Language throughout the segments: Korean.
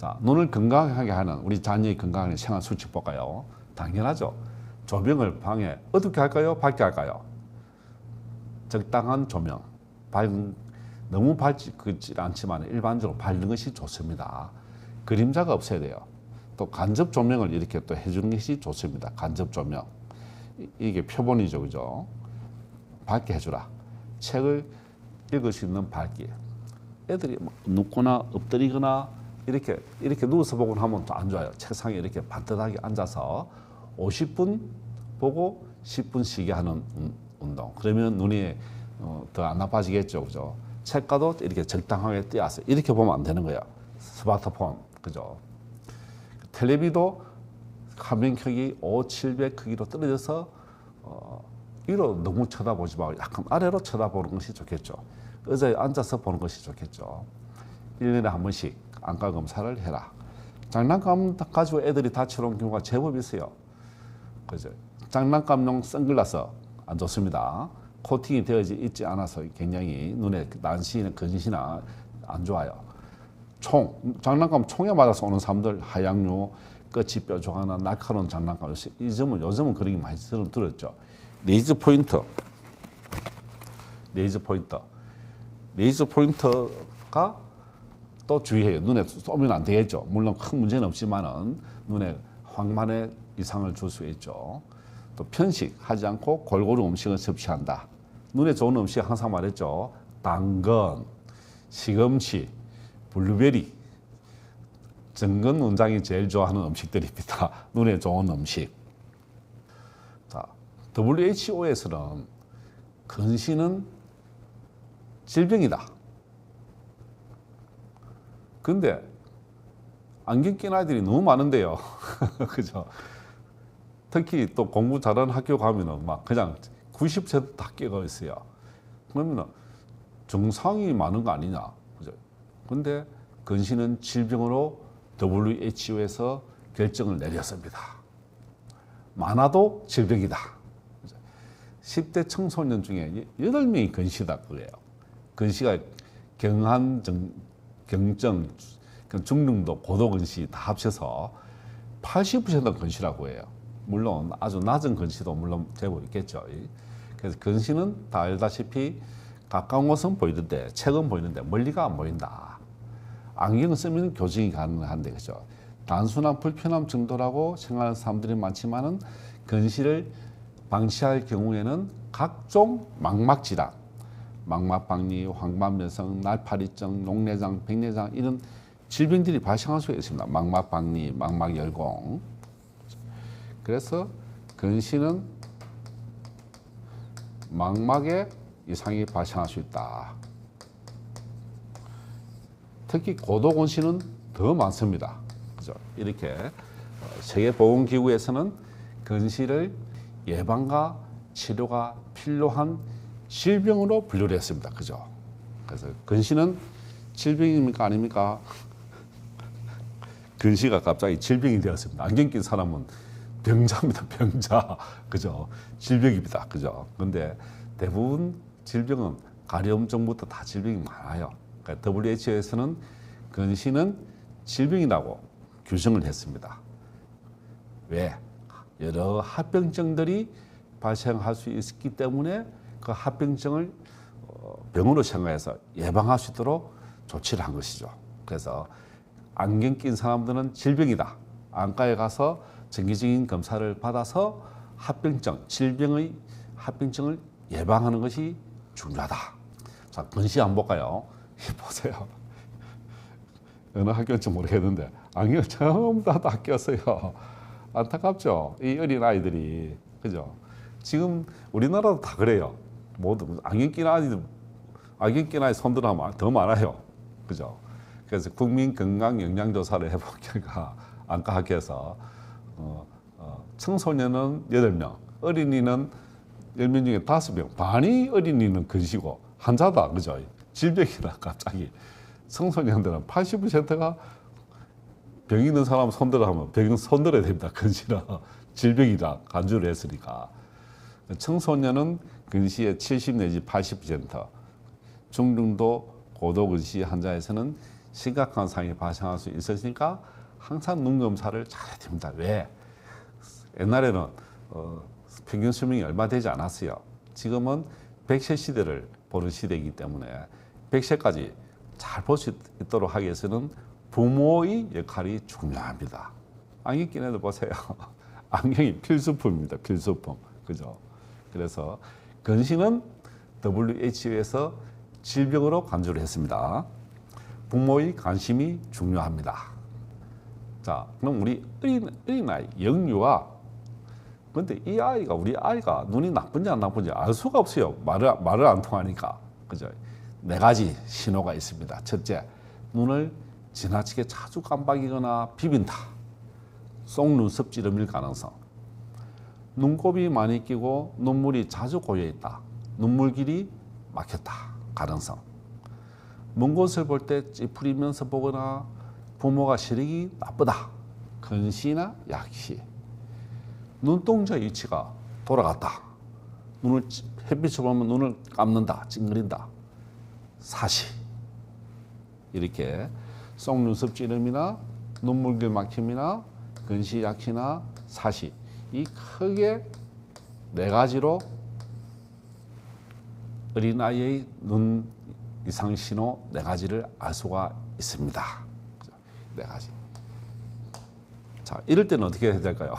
자, 눈을 건강하게 하는 우리 자녀의 건강한 생활 수칙 볼까요? 당연하죠. 조명을 방에 어둡게 할까요? 밝게 할까요? 적당한 조명, 밝은 너무 밝지 않지만 일반적으로 밝은 것이 좋습니다. 그림자가 없어야 돼요. 또 간접 조명을 이렇게 또 해주는 것이 좋습니다. 간접 조명. 이- 이게 표본이죠, 그죠? 밝게 해주라. 책을 읽을 수 있는 밝기. 애들이 뭐 눕거나 엎드리거나 이렇게 이렇게 누워서 보곤 하면 또 안 좋아요. 책상에 이렇게 반듯하게 앉아서 50분 보고 10분 쉬게 하는 운- 운동. 그러면 눈이 어, 더안 나빠지겠죠, 그죠? 책가도 이렇게 적당하게 띄어서 이렇게 보면 안 되는 거예요. 스마트폰, 그죠? 텔레비도 화면 크기 5, 700 크기로 떨어져서 어, 위로 너무 쳐다보지 말고 약간 아래로 쳐다보는 것이 좋겠죠. 의자에 앉아서 보는 것이 좋겠죠. 1년에 한 번씩 안과 검사를 해라. 장난감 가지고 애들이 다치는 경우가 제법 있어요. 그죠? 장난감용 선글라스 안 좋습니다. 코팅이 되어지 있지 않아서 굉장히 눈에 난시나 근시나 안 좋아요. 총, 장난감 총에 맞아서 오는 사람들 하양류, 끝이 뾰족하나 날카로운 장난감 이 점은 요즘은 그런 게 많이 들- 들었죠. 레이저 포인터, 레이저 포인터, 레이저 포인터가 또 주의해요. 눈에 쏘면 안 되겠죠. 물론 큰 문제는 없지만은 눈에 황만의 이상을 줄 수 있죠. 또 편식하지 않고 골고루 음식을 섭취한다. 눈에 좋은 음식 항상 말했죠. 당근, 시금치, 블루베리, 정근 원장이 제일 좋아하는 음식들입니다. 눈에 좋은 음식. 자, WHO에서는 근시는 질병이다. 근데 안경 낀 아이들이 너무 많은데요. 그죠? 특히 또 공부 잘하는 학교 가면은 막 그냥 90%다 끼고 있어요. 그러면 정상이 많은 거 아니냐. 그죠? 근데 근시는 질병으로 WHO에서 결정을 내렸습니다. 많아도 질병이다. 그죠? 10대 청소년 중에 8명이 근시다 그래요. 근시가 경한 그 중등도, 고도 근시 다 합쳐서 80%가 근시라고 해요. 물론 아주 낮은 근시도 물론 제법 있겠죠. 그래서 근시는 다 알다시피 가까운 곳은 보이는데 책은 보이는데 멀리가 안 보인다. 안경 쓰면 교정이 가능한데 그죠. 단순한 불편함 정도라고 생각하는 사람들이 많지만은 근시를 방치할 경우에는 각종 망막 질환, 망막박리, 황반변성, 날파리증, 녹내장, 백내장 이런 질병들이 발생할 수가 있습니다. 망막박리, 망막열공. 그래서 근시는 망막에 이상이 발생할 수 있다. 특히 고도근시는 더 많습니다. 그죠? 이렇게 어, 세계보건기구에서는 근시를 예방과 치료가 필요한 질병으로 분류를 했습니다. 그죠? 그래서 근시는 질병입니까 아닙니까? 근시가 갑자기 질병이 되었습니다. 안경 낀 사람은 병자입니다. 병자. 그죠? 질병입니다. 그죠? 근데 대부분 질병은 가려움증부터 다 질병이 많아요. 그러니까 WHO에서는 근시는 질병이라고 규정을 했습니다. 왜? 여러 합병증들이 발생할 수 있기 때문에 그 합병증을 어, 병으로 생각해서 예방할 수 있도록 조치를 한 것이죠. 그래서 안경 낀 사람들은 질병이다. 안과에 가서 정기적인 검사를 받아서 합병증, 질병의 합병증을 예방하는 것이 중요하다. 자, 근시 한번 볼까요? 보세요. 어느 학교인지 모르겠는데 안경 전부 다, 다 꼈어요. 안타깝죠. 이 어린 아이들이 그죠. 지금 우리나라도 다 그래요. 모두 안경 낀 아이들 안경 낀 아이 손들 하면 더 많아요. 그죠. 그래서 국민 건강 영양 조사를 해본 결과 안과 학회에서 어, 어, 청소년은 8명, 어린이는 10명 중에 5명, 반이 어린이는 근시고 환자다. 그죠. 질병이다 갑자기. 청소년들은 80%가 병 있는 사람 손들어 하면 병 손들어야 됩니다. 근시나 질병이다 간주를 했으니까. 청소년은 근시의 70 내지 80%, 중등도 고도 근시 환자에서는 심각한 상이 발생할 수 있으니까 항상 눈 검사를 잘해야 됩니다. 왜? 옛날에는 어, 평균 수명이 얼마 되지 않았어요. 지금은 100세 시대를 보는 시대이기 때문에 100세까지 잘 볼 수 있도록 하기 위해서는 부모의 역할이 중요합니다. 안경 낀 애들 보세요. 안경이 필수품입니다. 필수품. 그죠? 그래서 근시는 WHO에서 질병으로 간주를 했습니다. 부모의 관심이 중요합니다. 자, 그럼 우리 어린, 어린 아이, 영유아. 근데 이 아이가, 우리 아이가 눈이 나쁜지 안 나쁜지 알 수가 없어요. 말을, 말을 안 통하니까. 그죠? 네 가지 신호가 있습니다. 첫째, 눈을 지나치게 자주 깜빡이거나 비빈다. 속 눈썹 찌름일 가능성. 눈곱이 많이 끼고 눈물이 자주 고여 있다. 눈물길이 막혔다. 가능성. 먼 곳을 볼 때 찌푸리면서 보거나 부모가 시력이 나쁘다. 근시나 약시. 눈동자 위치가 돌아갔다. 눈을 찌- 햇빛을 보면 눈을 감는다. 찡그린다. 사시. 이렇게 속 눈썹 찌름이나 눈물길 막힘이나 근시 약시나 사시 이 크게 네 가지로 어린아이의 눈 이상 신호 네 가지를 알 수가 있습니다. 네 가지. 자, 이럴 때는 어떻게 해야 될까요?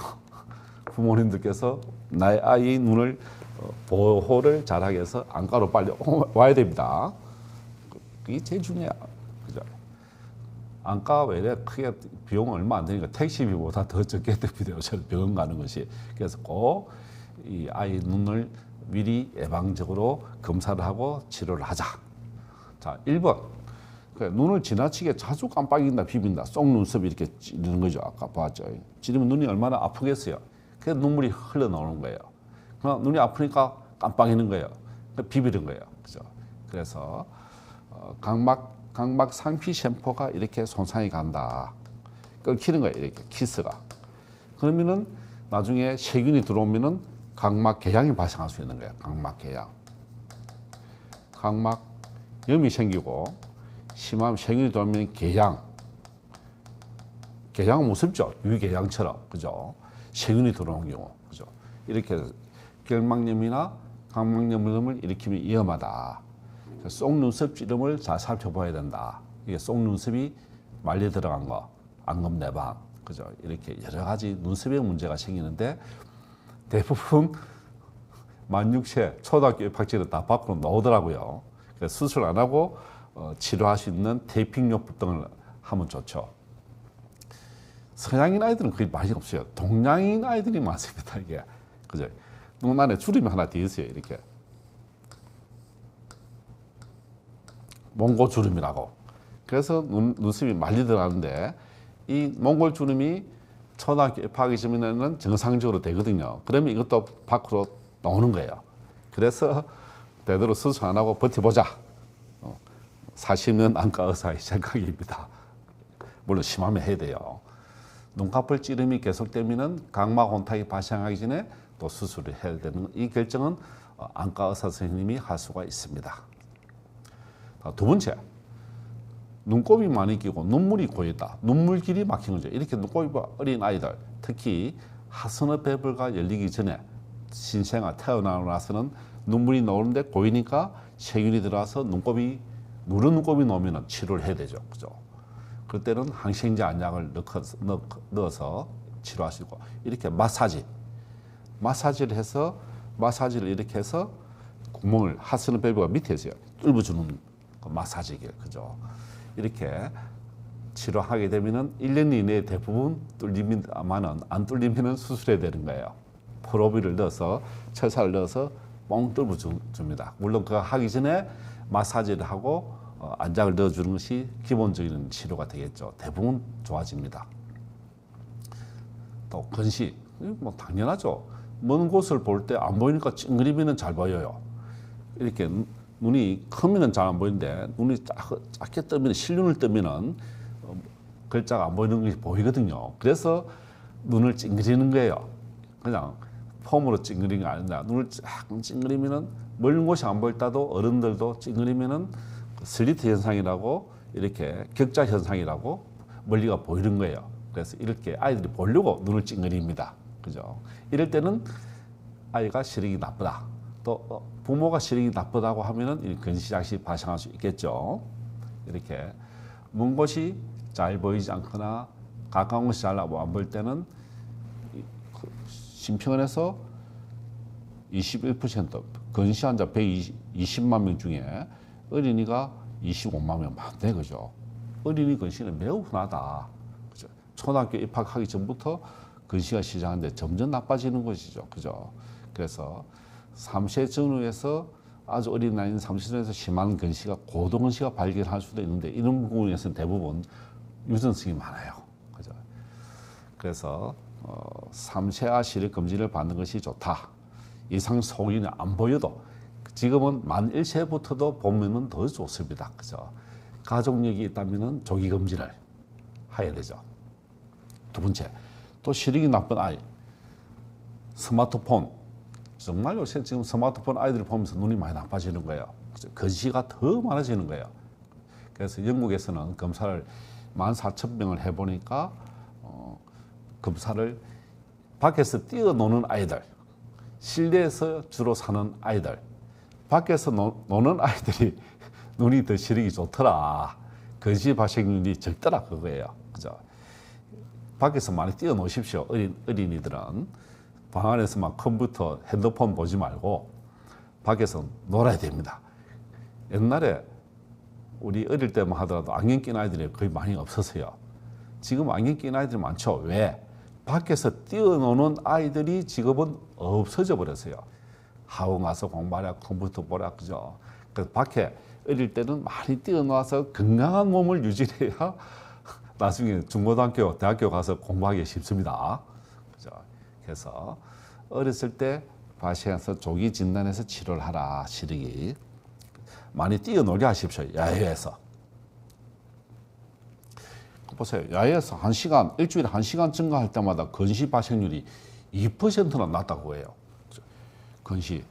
부모님들께서 나의 아이의 눈을 어, 보호를 잘하기 위해서 안과로 빨리 와야 됩니다. 그게 제일 중요해요. 안과 외래 크게 비용 얼마 안 되니까 택시비보다 더 적게. 요새 병원 가는 것이. 그래서 꼭 이 아이 눈을 미리 예방적으로 검사를 하고 치료를 하자. 자, 1번. 그 눈을 지나치게 자주 깜빡인다, 비빈다. 속눈썹이 이렇게 찌르는 거죠. 아까 봤죠. 찌르면 눈이 얼마나 아프겠어요. 그래서 눈물이 흘러나오는 거예요. 그럼 눈이 아프니까 깜빡이는 거예요. 그 비비는 거예요. 그죠? 그래서 어, 각막 각막 상피 샘포가 이렇게 손상이 간다. 끊기는 거예요. 이렇게 키스가. 그러면은 나중에 세균이 들어오면은 각막 개양이 발생할 수 있는 거예요. 각막 개양. 각막 염이 생기고 심하면 세균이 들어오면 개양. 개양은 무섭죠. 유개양처럼 그죠. 세균이 들어오는 경우 그죠. 이렇게 결막염이나 각막염을 일으키면 위험하다. 속눈썹 찌름을 잘 살펴봐야 된다. 이게 속눈썹이 말려 들어간 거, 안검 내방, 그죠? 이렇게 여러 가지 눈썹에 문제가 생기는데 대부분 만 6세 초등학교 입학지는 다 밖으로 나오더라고요. 수술 안 하고 어, 치료할 수 있는 테이핑요법 등을 하면 좋죠. 서양인 아이들은 거의 많이 없어요. 동양인 아이들이 많습니다. 이게 그죠? 눈 안에 주름이 하나 돼 있어요. 이렇게 몽골 주름이라고. 그래서 눈, 눈썹이 말리 들어가는데 이 몽골 주름이 초등학교 입학하기 전에는 정상적으로 되거든요. 그러면 이것도 밖으로 나오는 거예요. 그래서 되도록 수술 안 하고 버텨보자. 어, 40년 안과 의사의 생각입니다. 물론 심하면 해야 돼요. 눈꺼풀 찌름이 계속되면은 각막 혼탁이 발생하기 전에 또 수술을 해야 되는 이 결정은 어, 안과 의사 선생님이 할 수가 있습니다. 자, 두 번째, 눈곱이 많이 끼고 눈물이 고였다. 눈물길이 막힌 거죠. 이렇게 눈곱이 어린 아이들, 특히 배불가 열리기 전에 신생아 태어나고 나서는 눈물이 나오는데 고이니까 세균이 들어와서 눈곱이 누런 눈곱이 나오면 치료를 해야 되죠. 그죠? 그때는 항생제 안약을 넣어서, 치료하시고 이렇게 마사지, 마사지를 해서 마사지를 이렇게 해서 구멍을 하선업 배부가 밑에 있어요. 뚫어주는 그 마사지기 그죠? 이렇게 치료하게 되면은 1년 이내에 대부분 뚫리면만은 안 뚫리면은 수술해야 되는 거예요. 프로비를 넣어서 철사를 넣어서 뻥 뚫어 줍니다. 물론 그거 하기 전에 마사지를 하고 어, 안장을 넣어주는 것이 기본적인 치료가 되겠죠. 대부분 좋아집니다. 또 근시 뭐 당연하죠. 먼 곳을 볼 때 안 보이니까 찡그리면 잘 보여요. 이렇게 눈- 눈이 크면은 잘 안 보이는데 눈이 작, 작게 뜨면 실눈을 뜨면은 어, 글자가 안 보이는 것이 보이거든요. 그래서 눈을 찡그리는 거예요. 그냥 폼으로 찡그리는 게 아니라 눈을 쫙 찡그리면은 먼 곳이 안 보일 때도 어른들도 찡그리면은 그 슬리트 현상이라고 이렇게 격자 현상이라고 멀리가 보이는 거예요. 그래서 이렇게 아이들이 보려고 눈을 찡그립니다. 그죠? 이럴 때는 아이가 시력이 나쁘다. 또 어, 부모가 시력이 나쁘다고 하면은 이 근시작시 발생할 수 있겠죠. 이렇게 먼 곳이 잘 보이지 않거나 가까운 곳이 잘 안 보일 때는 이- 그 심평원에서 21% 근시 환자 120만 명 중에 어린이가 25만 명 많대 그죠. 어린이 근시는 매우 흔하다. 그죠. 초등학교 입학하기 전부터 근시가 시작하는데 점점 나빠지는 것이죠. 그죠. 그래서 3세 전후에서 아주 어린 나이인 3세 전후에서 심한 근시가 고도근시가 발견할 수도 있는데 이런 부분에서는 대부분 유전성이 많아요. 그죠. 그래서 어, 3세아 시력 검진을 받는 것이 좋다. 이상 소인이 안 보여도 지금은 만 1세부터도 보면은 더 좋습니다. 그죠? 가족력이 있다면은 조기 검진을 해야 되죠. 두 번째, 또 시력이 나쁜 아이. 스마트폰. 정말 요새 지금 스마트폰 아이들 보면서 눈이 많이 나빠지는 거예요. 근시가 더 많아지는 거예요. 그래서 영국에서는 검사를 14,000명을 해보니까 어, 검사를 밖에서 뛰어노는 아이들, 실내에서 주로 사는 아이들, 밖에서 노, 노는 아이들이 눈이 더 시력이 좋더라. 근시 발생률이 적더라 그거예요. 그죠? 밖에서 많이 뛰어노십시오. 어린, 어린이들은 방 안에서만 컴퓨터, 핸드폰 보지 말고 밖에서 놀아야 됩니다. 옛날에 우리 어릴 때만 하더라도 안경 낀 아이들이 거의 많이 없었어요. 지금 안경 낀 아이들이 많죠. 왜? 밖에서 뛰어노는 아이들이 지금은 없어져 버렸어요. 학원 가서 공부하랴, 컴퓨터 보랴, 그죠? 그래서 밖에 어릴 때는 많이 뛰어나와서 건강한 몸을 유지해야 나중에 중고등학교, 대학교 가서 공부하기 쉽습니다. 그래서 어렸을 때 발생해서 조기 진단해서 치료를 하라, 시력이. 많이 뛰어놀게 하십시오. 야외에서. 보세요. 야외에서 한 시간, 일주일에 한 시간 증가할 때마다 근시 발생률이 2%나 낮다고 해요. 근시.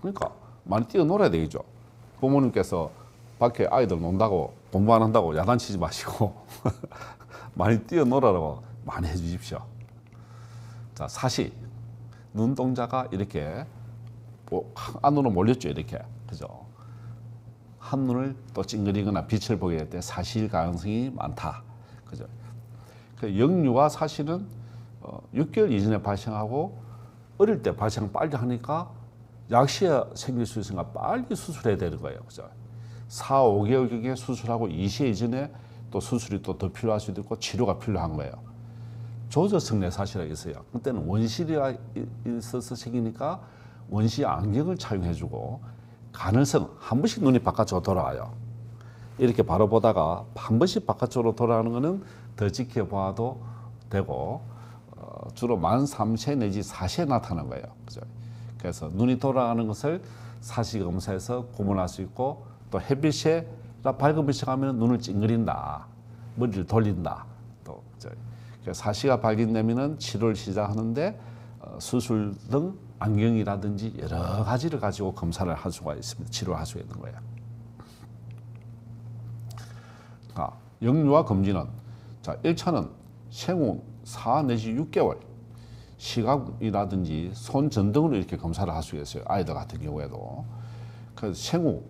그러니까 많이 뛰어놀아야 되겠죠. 부모님께서 밖에 아이들 논다고 공부 안 한다고 야단치지 마시고 많이 뛰어놀아라고 많이 해주십시오. 자, 사시. 눈동자가 이렇게 뭐 안으로 몰렸죠 이렇게. 그죠? 한 눈을 또 찡그리거나 빛을 보게 될 때 사실 가능성이 많다. 그죠? 그 영유아 사실은 어, 6개월 이전에 발생하고 어릴 때 발생 빨리 하니까 약시에 생길 수 있으니까 빨리 수술해야 되는 거예요. 그죠? 4, 5개월 경에 수술하고 2시 이전에 또 수술이 또 더 필요할 수도 있고 치료가 필요한 거예요 조저성 내사실이 있어요. 그때는 원실이 있어서 생기니까 원시 안경을 착용해주고 가능성 한 번씩 눈이 바깥으로 돌아와요. 이렇게 바로 보다가 한 번씩 바깥으로 돌아가는 거는 더 지켜봐도 되고 어, 주로 만 3세 내지 4세에 나타나는 거예요. 그죠? 그래서 눈이 돌아가는 것을 사시 검사에서 구분할 수 있고 또 햇빛에 빛이 가면 눈을 찡그린다, 머리를 돌린다. 또 저, 사시가 발견되면은 치료를 시작하는데 어, 수술 등 안경이라든지 여러 가지를 가지고 검사를 할 수가 있습니다. 치료를 할수 있는 거예요. 아, 영유아 검진은 자 1차는 생후 4 내지 6개월 시각이라든지 손 전등으로 이렇게 검사를 할 수 있어요. 아이들 같은 경우에도 그 생후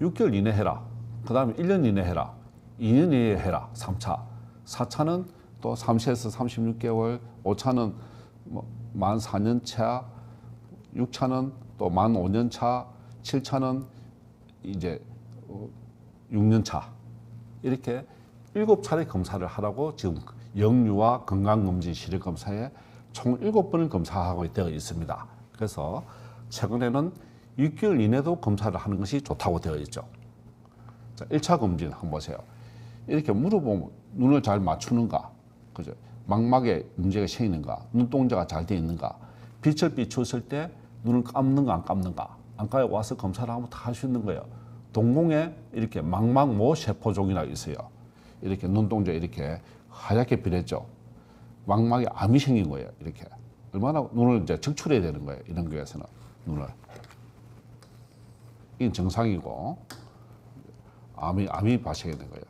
6개월 이내 해라. 그 다음에 1년 이내 해라. 2년 이내 해라. 3차. 4차는 또 3세에서 36개월, 5차는 뭐만 4년 차, 6차는 또 만 5년 차, 7차는 이제 6년 차. 이렇게 일곱 차례 검사를 하라고 지금 영유아 건강검진 시력 검사에 총 일곱 번을 검사하고 되어 있습니다. 그래서 최근에는 6개월 이내도 검사를 하는 것이 좋다고 되어 있죠. 자, 1차 검진 한번 보세요. 이렇게 물어보면 눈을 잘 맞추는가, 그죠? 망막에 문제가 생기는가, 눈동자가 잘 되어 있는가, 빛을 비추었을 때 눈을 감는가 안 감는가, 안과에 와서 검사를 하면 다 할 수 있는 거예요. 동공에 이렇게 망막모 세포종이라고 있어요. 이렇게 눈동자 이렇게 하얗게 변했죠. 망막에 암이 생긴 거예요. 이렇게 얼마나 눈을 이제 적출해야 되는 거예요. 이런 교에서는 눈을 이건 정상이고 암이 암이 발생하는 거예요.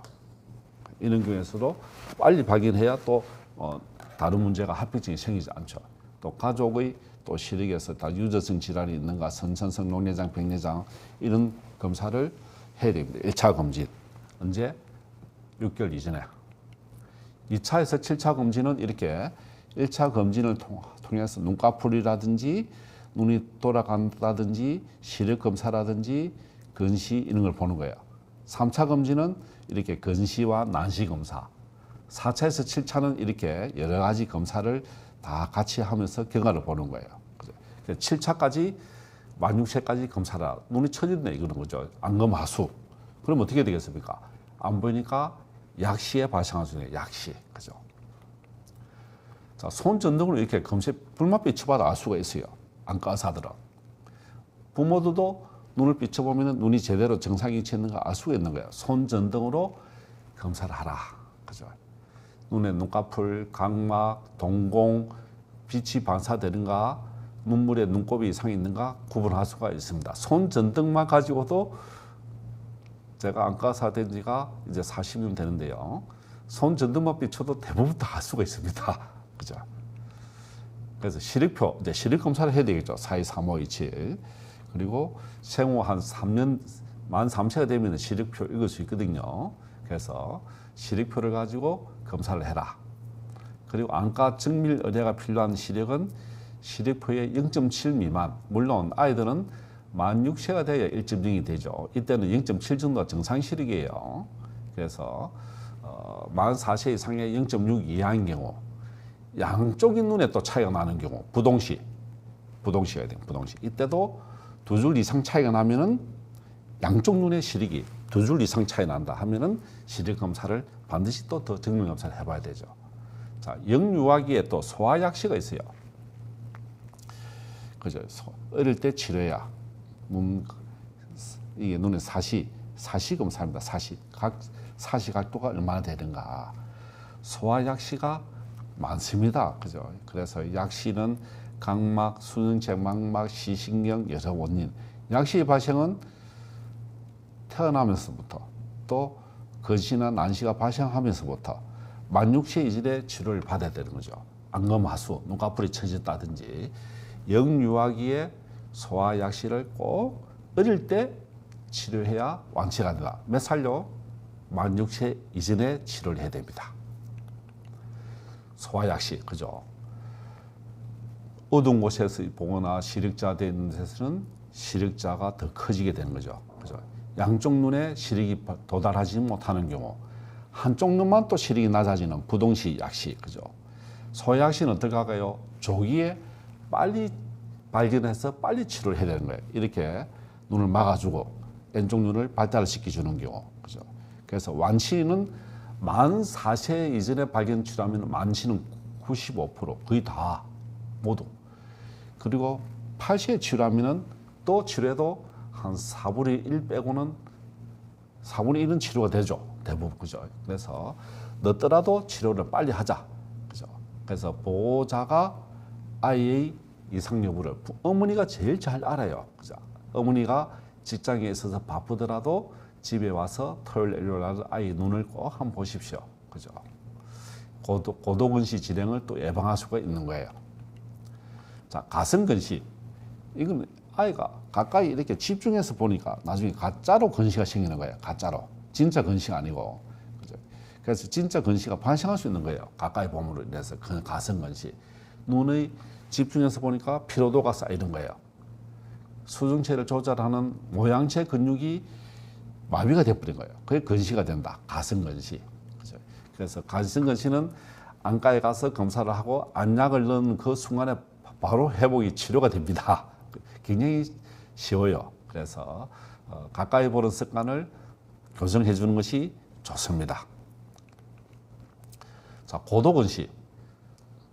이런 경우에서도 빨리 발견해야 또 어, 다른 문제가 합병증이 생기지 않죠. 또 가족의 또 시력에서 다 유저성 질환이 있는가, 선천성 녹내장, 백내장 이런 검사를 해야 됩니다. 1차 검진 언제 6개월 이전에 2차에서 7차 검진은 이렇게 1차 검진을 통- 통해서 눈꺼풀이라든지 눈이 돌아간다든지 시력 검사라든지 근시 이런 걸 보는 거예요. 3차 검진은 이렇게 근시와 난시 검사. 4차에서 7차는 이렇게 여러 가지 검사를 다 같이 하면서 결과를 보는 거예요. 그죠? 그래서 7차까지 만 6세까지 검사를 하라. 눈이 처진다 이거는 거죠. 안검하수. 그럼 어떻게 되겠습니까? 안 보이니까 약시에 발생할 수 있는 약시. 그죠? 자, 손 전등으로 이렇게 검색 불맛 비춰봐도 알 수가 있어요. 안과 의사들은. 부모들도 눈을 비춰보면 눈이 제대로 정상이 있는가 알 수가 있는 거예요. 손 전등으로 검사를 하라. 그죠? 눈에 눈꺼풀, 각막, 동공, 빛이 반사되는가, 눈물에 눈곱이 이상이 있는가 구분할 수가 있습니다. 손 전등만 가지고도 제가 안과 사 된 지가 이제 40년 되는데요. 손 전등만 비춰도 대부분 다 알 수가 있습니다. 그죠? 그래서 시력표, 이제 시력 검사를 해야 되겠죠. 4 2 3 5 2 7 그리고 생후 한 3년, 만 3세가 되면 시력표 읽을 수 있거든요. 그래서 시력표를 가지고 검사를 해라. 그리고 안과 정밀 의뢰가 필요한 시력은 시력표의 0.7 미만. 물론 아이들은 만 6세가 돼야 1.0이 되죠. 이때는 0.7 정도가 정상 시력이에요. 그래서 어, 만 4세 이상의 0.6 이하인 경우 양쪽인 눈에 또 차이가 나는 경우 부동시 부동시가 돼요. 부동시 이때도 두 줄 이상 차이가 나면은 양쪽 눈의 시력이 두 줄 이상 차이 난다 하면은 시력 검사를 반드시 또 더 정밀 검사를 해봐야 되죠. 자 영유아기에 또 소아약시가 있어요. 그죠? 소- 어릴 때 치료야. 눈 이게 눈의 사시 사시 검사입니다. 사시 각 사시 각도가 얼마나 되는가. 소아약시가 많습니다. 그죠? 그래서 약시는 각막, 수능제망막, 시신경 여러 원인. 약시 발생은 태어나면서부터 또 거시나 난시가 발생하면서부터 만 6세 이전에 치료를 받아야 되는 거죠. 안검하수, 눈꺼풀이 처졌다든지 영유아기에 소아 약시를 꼭 어릴 때 치료해야 완치가 된다. 몇 살요? 만 6세 이전에 치료를 해야 됩니다. 소아 약시, 그죠? 어두운 곳에서 보거나 시력자 되는 데서는 시력자가 더 커지게 되는 거죠. 그죠? 양쪽 눈에 시력이 도달하지 못하는 경우, 한쪽 눈만 또 시력이 낮아지는 부동시 약시, 그죠? 소약시는 어떻게 할까요? 조기에 빨리 발견해서 빨리 치료를 해야 되는 거예요. 이렇게 눈을 막아주고 왼쪽 눈을 발달을 시켜주는 경우, 그죠? 그래서 완치는 만 4세 이전에 발견 치료하면 만치는 95% 거의 다 모두. 그리고 8세에 치료하면은 또 치료해도 한 4분의 1 빼고는 4분의 1은 치료가 되죠. 대부분 그죠. 그래서 늦더라도 치료를 빨리 하자. 그죠. 그래서 보호자가 아이의 이상 여부를 부- 어머니가 제일 잘 알아요. 그죠. 어머니가 직장에 있어서 바쁘더라도 집에 와서 토요일 일요일 날 아이 눈을 꼭 한번 보십시오. 그죠. 고도, 고도근 시 질환을 또 예방할 수가 있는 거예요. 자, 가슴 근시. 이건 아이가 가까이 이렇게 집중해서 보니까 나중에 가짜로 근시가 생기는 거예요. 가짜로. 진짜 근시가 아니고. 그래서 진짜 근시가 발생할 수 있는 거예요. 가까이 봄으로 인해서 그 가슴 근시. 눈의 집중해서 보니까 피로도가 쌓이는 거예요. 수중체를 조절하는 모양체 근육이 마비가 돼버린 거예요. 그게 근시가 된다. 가슴 근시. 그죠? 그래서 가슴 근시는 안과에 가서 검사를 하고 안약을 넣는 그 순간에 바로 회복이 치료가 됩니다. 굉장히 쉬워요. 그래서 어, 가까이 보는 습관을 교정해 주는 것이 좋습니다. 자, 고도근시.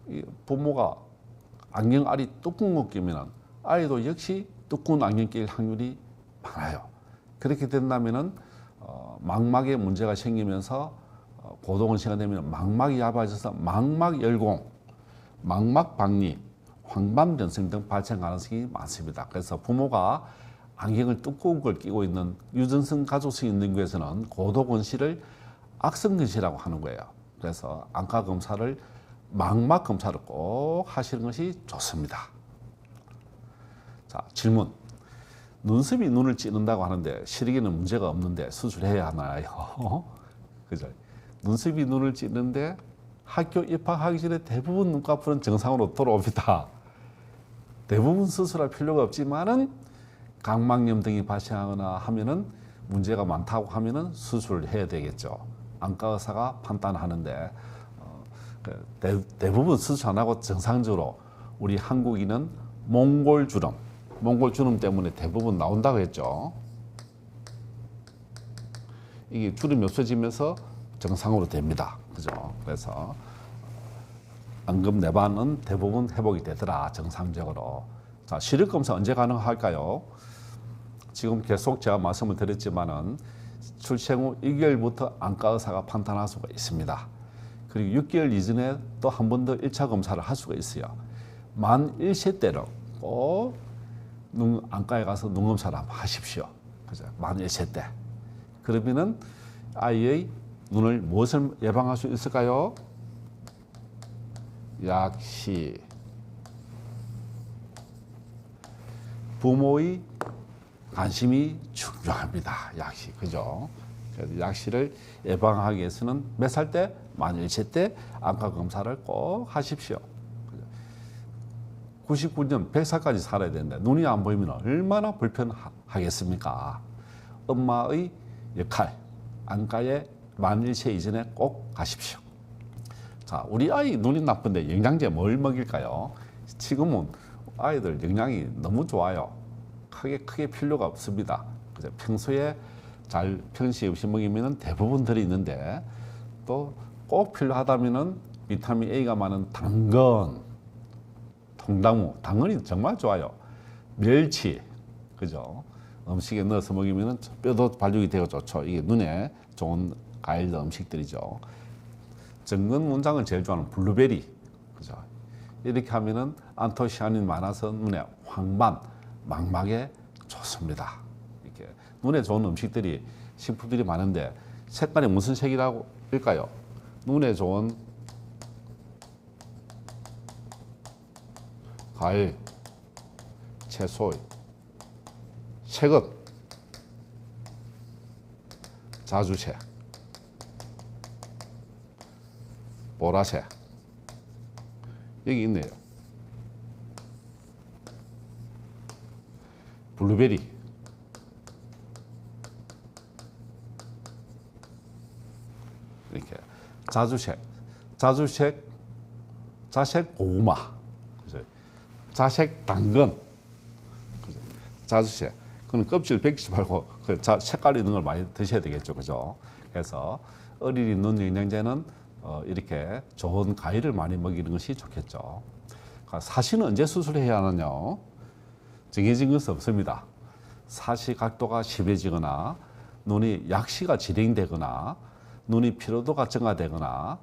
이 부모가 안경 알이 뚜껑 끼면 아이도 역시 두꺼운 안경 낄 확률이 많아요. 그렇게 된다면은 어, 망막에 문제가 생기면서 어, 고도근시가 되면 망막이 얇아져서 망막 열공, 망막 박리, 황반 변성 등 발생 가능성이 많습니다. 그래서 부모가 안경을 두꺼운 걸 끼고 있는 유전성 가족성 있는 경우에서는 고도 근시를 악성 근시라고 하는 거예요. 그래서 안과 검사를 망막 검사를 꼭 하시는 것이 좋습니다. 자, 질문. 눈썹이 눈을 찌른다고 하는데 시력에는 문제가 없는데 수술해야 하나요? 그죠? 눈썹이 눈을 찌는데 학교 입학하기 전에 대부분 눈꺼풀은 정상으로 돌아옵니다. 대부분 수술할 필요가 없지만은 각막염 등이 발생하거나 하면은 문제가 많다고 하면은 수술을 해야 되겠죠. 안과 의사가 판단하는데 어, 그 대, 대부분 수술 안 하고 정상적으로 우리 한국인은 몽골 주름, 몽골 주름 때문에 대부분 나온다고 했죠. 이게 주름이 없어지면서 정상으로 됩니다. 그죠? 그래서 안금 내반은 대부분 회복이 되더라 정상적으로. 자 시력 검사 언제 가능할까요? 지금 계속 제가 말씀을 드렸지만은 출생 후 1개월부터 안과 의사가 판단할 수가 있습니다. 그리고 6개월 이전에 또 한 번 더 1차 검사를 할 수가 있어요. 만 1세 때는 꼭 눈, 안과에 가서 눈 검사를 한번 하십시오. 그죠? 만 1세 때. 그러면은 아이의 눈을 무엇을 예방할 수 있을까요? 약시 부모의 관심이 중요합니다. 약시 그죠? 그래서 약시를 예방하기 위해서는 몇 살 때? 만 1세 때 안과 검사를 꼭 하십시오. 99년 100살까지 살아야 되는데 눈이 안 보이면 얼마나 불편하겠습니까? 엄마의 역할, 안과에 만 1세 이전에 꼭 가십시오. 자, 우리 아이 눈이 나쁜데 영양제 뭘 먹일까요? 지금은 아이들 영양이 너무 좋아요. 크게 크게 필요가 없습니다. 그래서 평소에 잘 평시 없이 먹이면 대부분 들이 있는데 또 꼭 필요하다면은 비타민 A가 많은 당근, 통나무, 당근이 정말 좋아요. 멸치, 그죠? 음식에 넣어서 먹이면 뼈도 발육이 되고 좋죠. 이게 눈에 좋은 과일 음식들이죠. 정근 문장을 제일 좋아하는 블루베리, 그죠? 이렇게 하면은 안토시아닌 많아서 눈에 황반, 망막에 좋습니다. 이렇게 눈에 좋은 음식들이 식품들이 많은데 색깔이 무슨 색이라고 일까요? 눈에 좋은 과일, 채소, 색은 자주색, 보라색 여기 있네요. 블루베리 이렇게 자주색, 자주색, 자색 고구마? 자색 당근? 자주색. 그는 껍질 벗기지 말고 그 자, 색깔 있는 걸 많이 드셔야 되겠죠, 그죠? 그래서 어린이 눈 영양제는 어, 이렇게 좋은 과일을 많이 먹이는 것이 좋겠죠. 그러니까 사시는 언제 수술해야 하느냐? 정해진 것은 없습니다. 사시 각도가 심해지거나 눈이 약시가 진행되거나 눈이 피로도가 증가되거나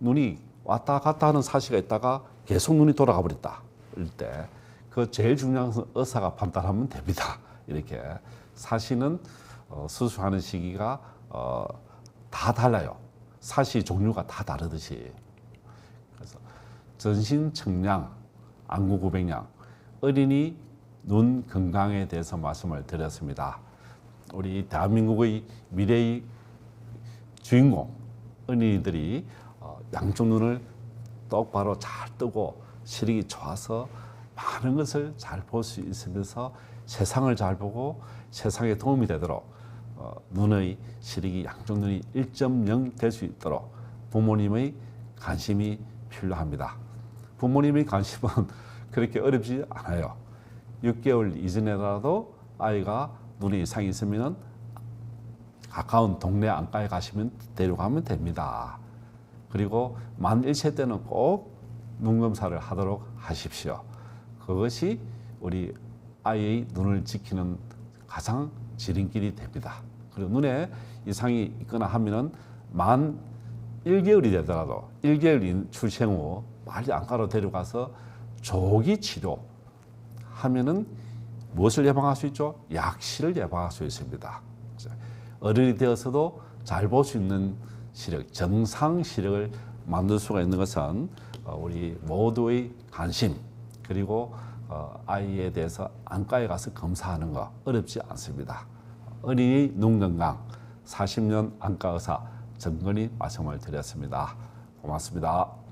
눈이 왔다 갔다 하는 사시가 있다가 계속 눈이 돌아가 버렸다. 이럴 때그 제일 중요한 것은 의사가 판단하면 됩니다. 이렇게 사시는 어, 수술하는 시기가 어, 다 달라요. 사시 종류가 다 다르듯이 그래서 전신 청량, 안구 구백량, 어린이 눈 건강에 대해서 말씀을 드렸습니다. 우리 대한민국의 미래의 주인공 어린이들이 어, 양쪽 눈을 똑바로 잘 뜨고 시력이 좋아서 많은 것을 잘 볼 수 있으면서 세상을 잘 보고 세상에 도움이 되도록 어, 눈의 시력이 양쪽 눈이 1.0 될 수 있도록 부모님의 관심이 필요합니다. 부모님의 관심은 그렇게 어렵지 않아요. 6개월 이전에라도 아이가 눈에 이상이 있으면 가까운 동네 안과에 가시면 데려가면 됩니다. 그리고 만 1세 때는 꼭 눈검사를 하도록 하십시오. 그것이 우리 아이의 눈을 지키는 가장 지름길이 됩니다. 그리고 눈에 이상이 있거나 하면은 만 1개월이 되더라도 1개월 출생 후 빨리 안과로 데려가서 조기 치료 하면은 무엇을 예방할 수 있죠? 약실을 예방할 수 있습니다. 어른이 되어서도 잘 볼 수 있는 시력, 정상 시력을 만들 수가 있는 것은 어, 우리 모두의 관심 그리고 어, 아이에 대해서 안과에 가서 검사하는 거 어렵지 않습니다. 어린이 눈 건강 40년 안과 의사 정건희 말씀을 드렸습니다. 고맙습니다.